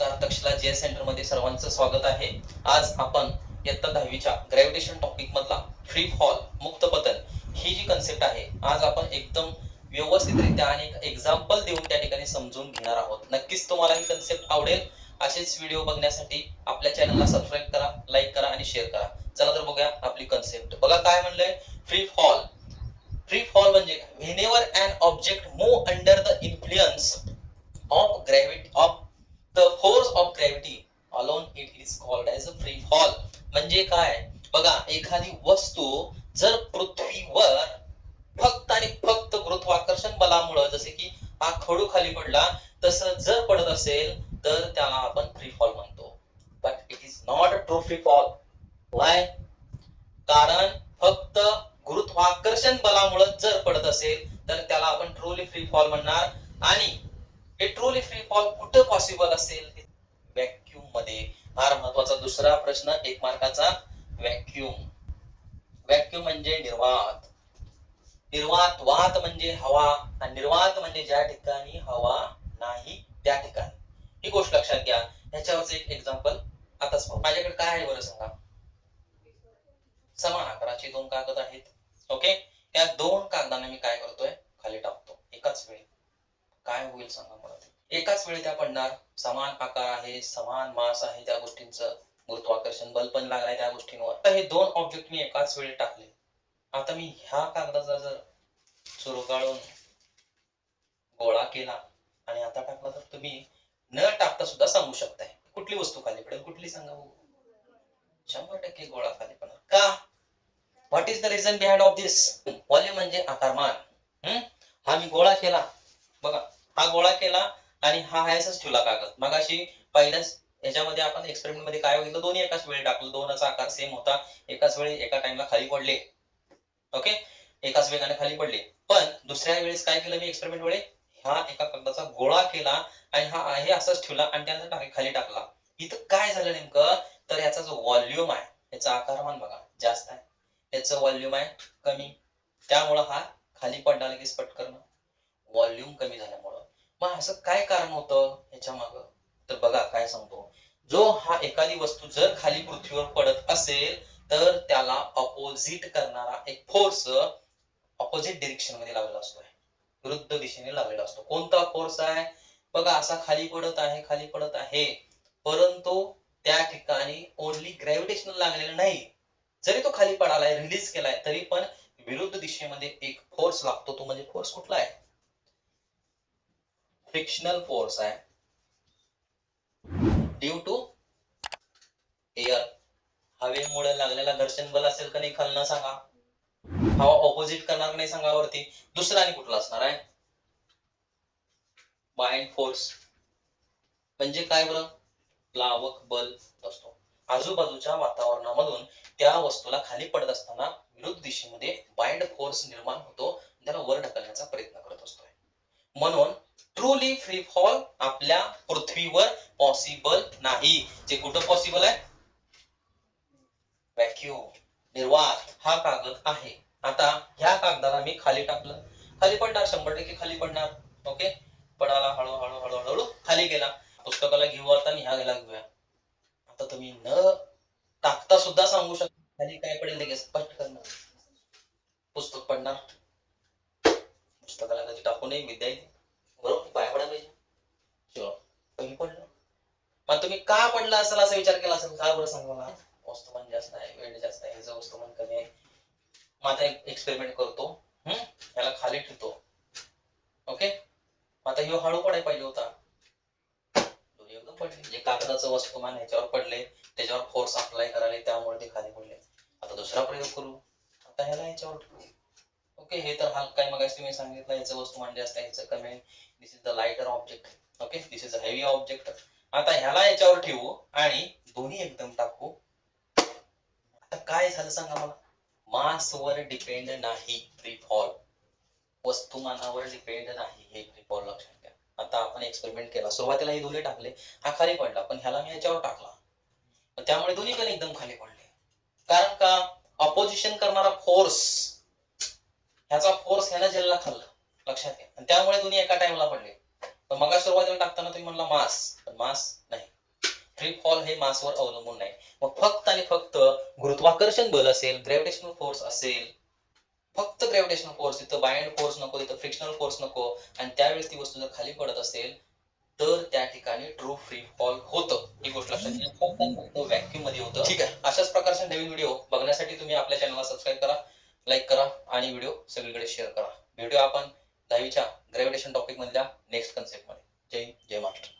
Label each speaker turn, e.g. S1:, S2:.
S1: नमस्कार. तक्षला जे सेंटरमध्ये सर्वांचं स्वागत आहे. आज आपण इयत्ता दहावीच्या ग्रॅव्हिटेशन टॉपिक मधला फ्री फॉल मुक्त पतन ही जी कन्सेप्ट आहे आज आपण एकदम व्यवस्थितरित्या आणि एक एक्झाम्पल देऊन त्या ठिकाणी समजून घेणार आहोत. नक्कीच तुम्हाला ही कन्सेप्ट आवडेल. असेच व्हिडिओ बघण्यासाठी आपल्या चॅनलला सबस्क्राईब करा लाईक करा आणि शेअर करा. चला तर बघूया आपली कन्सेप्ट बघा काय म्हणलंय? फ्री फॉल फ्री फॉल म्हणजे whenever and object move under the influence of gravity of the force of gravity alone it is called as a free fall म्हणजे काय? बघा एखादी वस्तू जर पृथ्वीवर फक्त आणि फक्त गुरुत्वाकर्षण बलामुळे जसे की हा खडू खाली पडला तसं जर पडत असेल तर त्याला आपण फ्री फॉल म्हणतो. But it is not a true free fall why कारण फक्त गुरुत्वाकर्षण बलामुळे जर पडत असेल तर त्याला आपण ट्रूली फ्री फॉल म्हणणार. आणि हे ट्रूली फ्री फॉल कुठं पॉसिबल असेल? व्हॅक्युममध्ये. फार महत्त्वाचा दुसरा प्रश्न एक मार्काचा व्हॅक्युम व्हॅक्युम म्हणजे निर्वात. निर्वात वात म्हणजे हवा आणि निर्वात म्हणजे ज्या ठिकाणी हवा नाही त्या ठिकाणी. ही गोष्ट लक्षात घ्या. ह्याच्यावरच एक एक्झाम्पल आताच पाहू माझ्याकडे काय आहे बरं सांगा? समान आकाराचे दोन कागद आहेत. ओके त्या दोन कागदांना मी काय करतोय? खाली टाकतो. एकाच वेळी. काय होईल सांगा मला एकाच वेळी त्या पडणार. समान आकार आहे समान मास आहे त्या गोष्टींचं. गुरुत्वाकर्षण बल पण लागलाय त्या गोष्टींवर. तर हे दोन ऑब्जेक्ट मी एकाच वेळी टाकले. आता मी ह्या कागदाचा जर चुरगाळून गोळा केला आणि आता टाकला तर तुम्ही न टाकता सुद्धा सांगू शकताय. कुठली वस्तू खाली पडेल? कुठली सांगा शंभर टक्के गोळा खाली पडणार. का? What is the reason behind of this volume म्हणजे आकारमान. हम्म? हा मी गोळा केला. बघा. हा गोळा केला आणि हा हायसच ठेवला कागद. मग अशी पहिल्याच याच्यामध्ये आपण एक्सपेरिमेंटमध्ये काय बघितलं? दोन्ही एकाच वेळी टाकलं. दोनचा आकार सेम होता. एकाच वेळी एका टाइमला खाली पडले. ओके एकाच वेगाने खाली पडले. पण दुसऱ्या वेळेस काय केलं मी एक्सपेरिमेंट वेळी हा एका कागदाचा गोळा केला आणि हा आहे असाच ठेवला आणि त्यानंतर खाली टाकला. इथं काय झालं नेमकं? तर याचा जो व्हॉल्युम आहे याचा आकारमान बघा जास्त आहे. याचं व्हॉल्युम आहे कमी. त्यामुळं हा खाली पडला लगेच पटकन. व्हॉल्युम कमी झाल्यामुळं. मग असं काय कारण होतं ह्याच्या माग? तर बघा काय सांगतो. जो हा एखादी वस्तू जर खाली पृथ्वीवर पडत असेल तर त्याला अपोजिट करणारा एक फोर्स अपोजिट डिरेक्शनमध्ये लागलेला असतो विरुद्ध दिशेने लागलेला असतो. कोणता फोर्स आहे? बघा असा खाली पडत आहे खाली पडत आहे. परंतु त्या ठिकाणी ओनली ग्रॅव्हिटेशनल लागलेलं नाही. जरी तो खाली पडालाय रिलीज केलाय तरी पण विरुद्ध दिशेमध्ये एक फोर्स लागतो. तो म्हणजे फोर्स कुठला आहे? फ्रिक्शनल फोर्स आहे. ड्यू टू एअर हवेमुळे लागलेला घर्षण बल असेल का नाही खालना सांगा. हवा ऑपोजिट करणार नाही सांगा वरती. दुसरा आणि कुठला असणार आहे? बाइंड फोर्स म्हणजे काय बरं? प्लावक बल असतो. आजूबाजूच्या वातावरणामधून त्या वस्तूला खाली पडत असताना विरुद्ध दिशेमध्ये बाइंड फोर्स निर्माण होतो. त्याला वर ढकलण्याचा प्रयत्न करत असतोय. म्हणून ट्रूली फ्री फॉल आपल्या पृथ्वीवर पॉसिबल नाही. जे कुठं पॉसिबल आहे? व्हॅक्यूम निर्वात हा कागद आहे. आता ह्या कागदाला मी खाली टाकलं. खाली पडणार शंभर टक्के खाली पडणार. ओके पडाला हळू हळूहळू खाली गेला. पुस्तकाला घेऊ आता आणि ह्या गेला घेऊया. आता तुम्ही न टाकता सुद्धा सांगू शकता. खाली काय पडेल लगेच पटकन पुस्तक पडणार. पुस्तकाला कधी टाकू नये विद्या येते बरोबर पाय पडायला पाहिजे शिवा कमी पडलं मग तुम्ही का पडला असेल असा विचार केला असेल? का बरं सांगा मला? वस्तुमान जास्त आहे वेळ जास्त आहे ह्याचं वस्तुमान कमी आहे. मग आता एक एक्सपेरिमेंट करतो. हम्म याला खाली ठेवतो. ओके? आता ह्यो हळू पडाय पाहिजे होता. एकदम पडले. जे कागदाचं वस्तुमान ह्याच्यावर पडले त्याच्यावर फोर्स अप्लाय करायला त्यामुळे ते खाली पडले. आता दुसरा प्रयोग करू. आता ह्याला ह्याच्यावर ठेवू. ओके? हे तर हा काय मग तुम्ही सांगितलं याचं वस्तुमान जास्त आहे ह्याचं कमी आहे. This is the lighter object okay? This is a heavy object आता ह्याला याच्यावर ठेवू आणि दोन्ही एकदम टाकू. आता काय झालं सांगा मला मासवर डिपेंड नाही फ्री फॉल वस्तुमानावर डिपेंड नाही हे फ्री फॉल लक्षात घ्या. आता आपण एक्सपेरिमेंट केला. सुरुवातीला हे दोन्ही टाकले हा खाली पडला पण ह्याला मी याच्यावर टाकला. पण त्यामुळे दोन्ही पण एकदम खाली पडले. कारण का? अपोजिशन करणारा फोर्स ह्याचा फोर्स ह्याला जेलला खाल्ला. लक्षात घ्या. आणि त्यामुळे दोन्ही एका टाइमला पडले. मग सुरुवातीला टाकताना तुम्ही म्हणला मास. पण मास नाही. फ्री फॉल हे मासवर अवलंबून नाही. मग फक्त आणि फक्त गुरुत्वाकर्षण बल असेल ग्रॅव्हिटेशनल फोर्स असेल फक्त ग्रॅव्हिटेशनल फोर्स तिथं बायंड फोर्स नको तिथं फ्रिक्शनल फोर्स नको आणि त्यावेळेस ती वस्तू जर खाली पडत असेल तर त्या ठिकाणी ट्रू फ्री फॉल होतं. ही गोष्ट लक्षात घ्या. फक्त आणि फक्त व्हॅक्यूममध्ये होतं. ठीक आहे. अशाच प्रकारचे नवीन व्हिडिओ बघण्यासाठी तुम्ही आपल्या चॅनलला सबस्क्राईब करा लाईक करा आणि व्हिडिओ सगळीकडे शेअर करा. भेटूया आपण दहावीच्या ग्रॅव्हिटेशन टॉपिक मधल्या नेक्स्ट कन्सेप्टमध्ये. जय जय महाराष्ट्र.